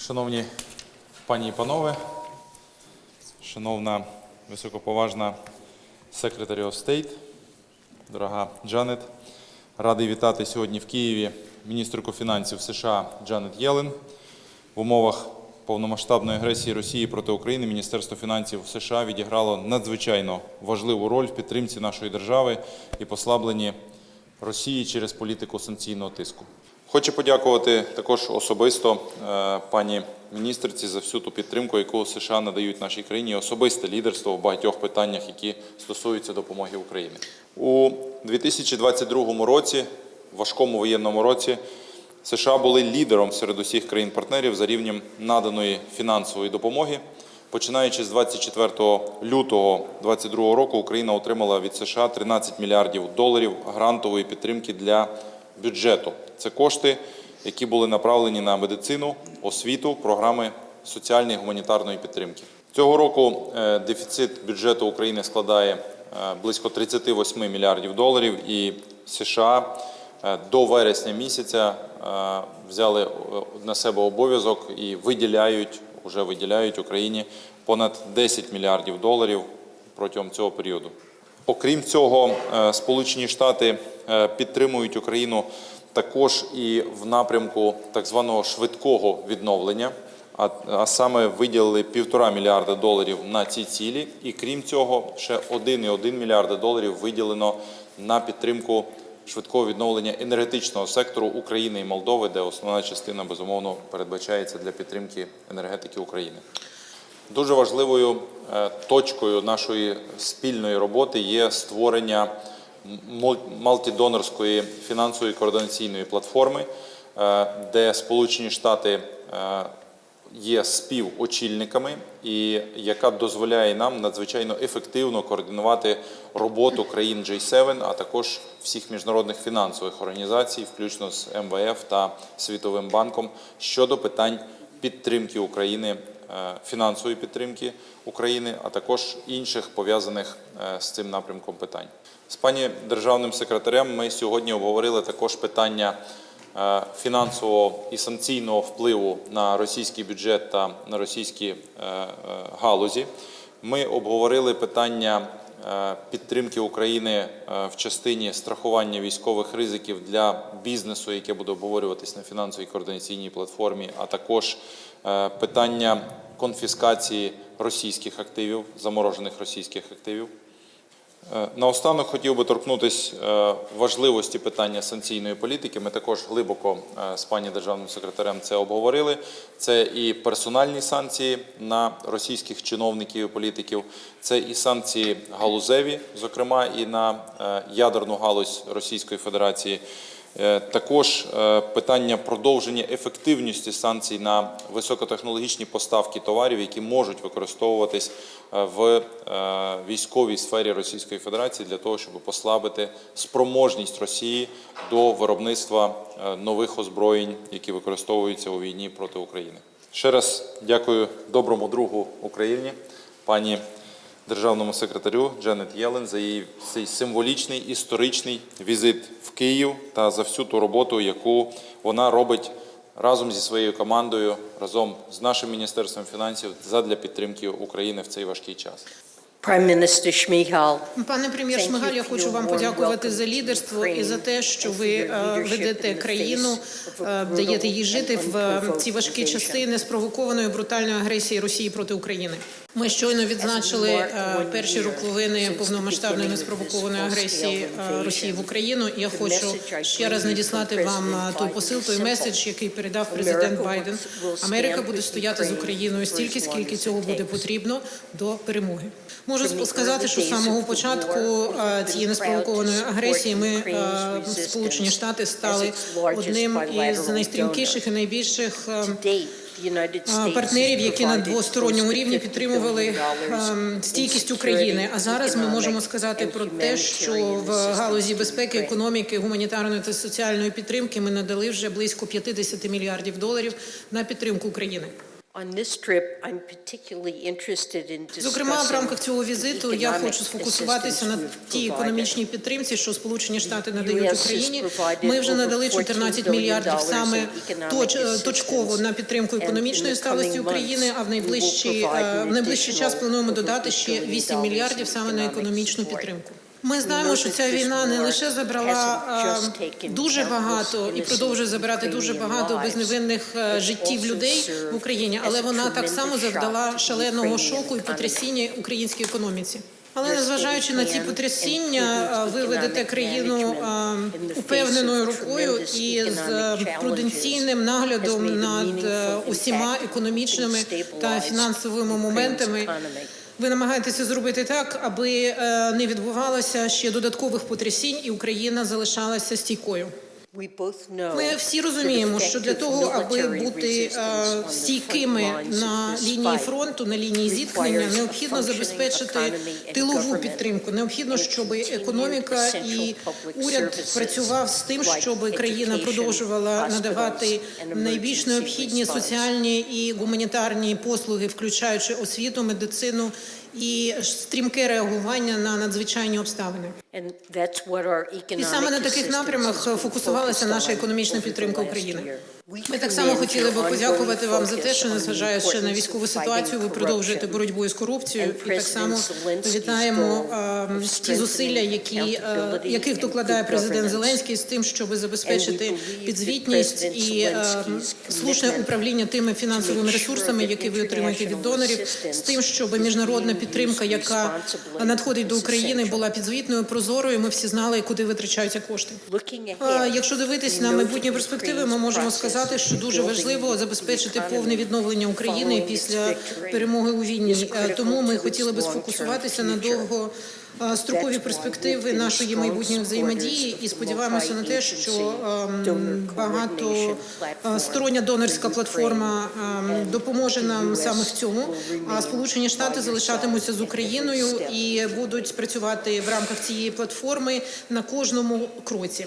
Шановні пані і панове, шановна високоповажна of State, дорога Джанет, радий вітати сьогодні в Києві міністерку фінансів США Джанет Єлен. В умовах повномасштабної агресії Росії проти України Міністерство фінансів США відіграло надзвичайно важливу роль в підтримці нашої держави і послабленні Росії через політику санкційного тиску. Хочу подякувати також особисто е, пані міністерці за всю ту підтримку, яку США надають нашій країні, особисте лідерство в багатьох питаннях, які стосуються допомоги Україні. У 2022 році, важкому воєнному році, США були лідером серед усіх країн-партнерів за рівнем наданої фінансової допомоги. Починаючи з 24 лютого 2022 року, Україна отримала від США 13 мільярдів доларів грантової підтримки для бюджету. Це кошти, які були направлені на медицину, освіту, програми соціальної і гуманітарної підтримки. Цього року е, дефіцит бюджету України складає е, близько 38 мільярдів доларів, і США е, до вересня місяця взяли на себе обов'язок і виділяють, вже виділяють Україні понад 10 мільярдів доларів протягом цього періоду. Окрім цього, е, Сполучені Штати е, підтримують Україну також і в напрямку так званого швидкого відновлення, а, а саме виділили півтора мільярда доларів на ці цілі, і крім цього, ще 1,1 мільярда доларів виділено на підтримку швидкого відновлення енергетичного сектору України і Молдови, де основна частина безумовно передбачається для підтримки енергетики України. Дуже важливою е, точкою нашої спільної роботи є створення мул- мультидонорської фінансової координаційної платформи, е, де Сполучені Штати е, є співочільниками, і яка дозволяє нам надзвичайно ефективно координувати роботу країн G7, а також всіх міжнародних фінансових організацій, включно з МВФ та Світовим банком, щодо питань підтримки України, фінансової підтримки України, а також інших пов'язаних е, з цим напрямком питань. З пані державним секретарем ми сьогодні обговорили також питання е, фінансового і санкційного впливу на російський бюджет та на російські е, е, галузі. Ми обговорили питання е, підтримки України е, в частині страхування військових ризиків для бізнесу, яке буде обговорюватись на фінансовій координаційній платформі, а також е, питання конфіскації російських активів, заморожених російських активів. Е, Наостанок хотів би торкнутися е, важливості питання санкційної політики. Ми також глибоко е, з пані державним секретарем це обговорили. Це і персональні санкції на російських чиновників і політиків, це і санкції галузеві, зокрема і на ядерну галузь Російської Федерації. Е, Також е, питання продовження ефективності санкцій на високотехнологічні поставки товарів, які можуть використовуватись е, в військовій сфері Російської Федерації для того, щоб послабити спроможність Росії до виробництва нових озброєнь, які використовуються у війні проти України. Ще раз дякую доброму другу Україні, пані державному секретарю Дженет Єлен за її цей символічний історичний візит в Київ та за всю ту роботу, яку вона робить разом зі своєю командою, разом з нашим міністерством фінансів задля підтримки України в цей важкий час. Пане прем'єр Шмигаль, я хочу вам подякувати за лідерство і за те, що ви е, ведете країну, е, даєте їй жити в е, ці важкі часи неспровокованої брутальної агресії Росії проти України. Ми щойно відзначили е, перші роковини повномасштабної неспровокованої агресії е, Росії в. Україну. Я хочу ще раз надіслати вам е, President той посил, is той меседж, який передав президент Байден. Америка буде стояти з Україною стільки, скільки цього буде потрібно до перемоги. Можу сказати, що з самого початку цієї неспровокованої агресії ми Сполучені Штати стали одним із найстрімкіших і найбільших партнерів, які на двосторонньому рівні підтримували стійкість України. А зараз ми можемо сказати про те, що в галузі безпеки, економіки, гуманітарної та соціальної підтримки ми надали вже близько 50 мільярдів доларів на підтримку України. Зокрема, в рамках цього візиту я хочу сфокусуватися на тій економічній підтримці, що Сполучені Штати надають Україні. Ми вже надали 14 $14 мільярдів саме точ, точково на підтримку економічної сталості України. А в provide е, в найближчий час плануємо додати ще $8 8 мільярдів саме на економічну підтримку. Ми знаємо, що ця війна не лише забрала е, дуже багато і продовжує забирати дуже багато безневинних е, життів людей в Україні, але вона так само завдала шаленого шоку і потрясіння українській економіці. Але незважаючи на ці потрясіння, е, ви ведете країну упевненою рукою і з пруденційним наглядом над усіма економічними та фінансовими моментами. Ви намагаєтеся зробити так, аби е, не відбувалося ще додаткових потрясінь, і Україна залишалася стійкою. Ми всі розуміємо, що для того, аби бути е, стійкими на лінії фронту, на лінії зіткнення, необхідно забезпечити тилову підтримку. Необхідно, щоб економіка і уряд працював з тим, щоб країна продовжувала надавати найбільш необхідні соціальні і гуманітарні послуги, включаючи освіту, медицину і стрімке реагування на надзвичайні обставини. І саме на таких напрямах фокусувалася наша економічна підтримка України. Ми так само хотіли би подякувати вам за те, що незважаючи на військову ситуацію, ви продовжуєте боротьбу із корупцією. І так само вітаємо е, ті зусилля, які е, яких докладає президент. Зеленський з тим, щоб забезпечити підзвітність і е, слушне управління тими фінансовими ресурсами, які ви отримаєте від донорів, з тим, щоб міжнародна підтримка, яка надходить до України, була підзвітною, прозорою. Ми всі знали, куди витрачаються кошти. Looking Якщо дивитись на майбутні перспективи, ми можемо process сказати, що дуже важливо забезпечити повне відновлення України після перемоги у війні. Е, Тому ми хотіли би сфокусуватися на довго е, строкові перспективи нашої майбутньої взаємодії і сподіваємося на те, що ем, багато е, стороння донорська платформа ем, допоможе нам саме в цьому. А Сполучені Штати залишатимуться з Україною і будуть працювати в рамках цієї платформи на кожному кроці.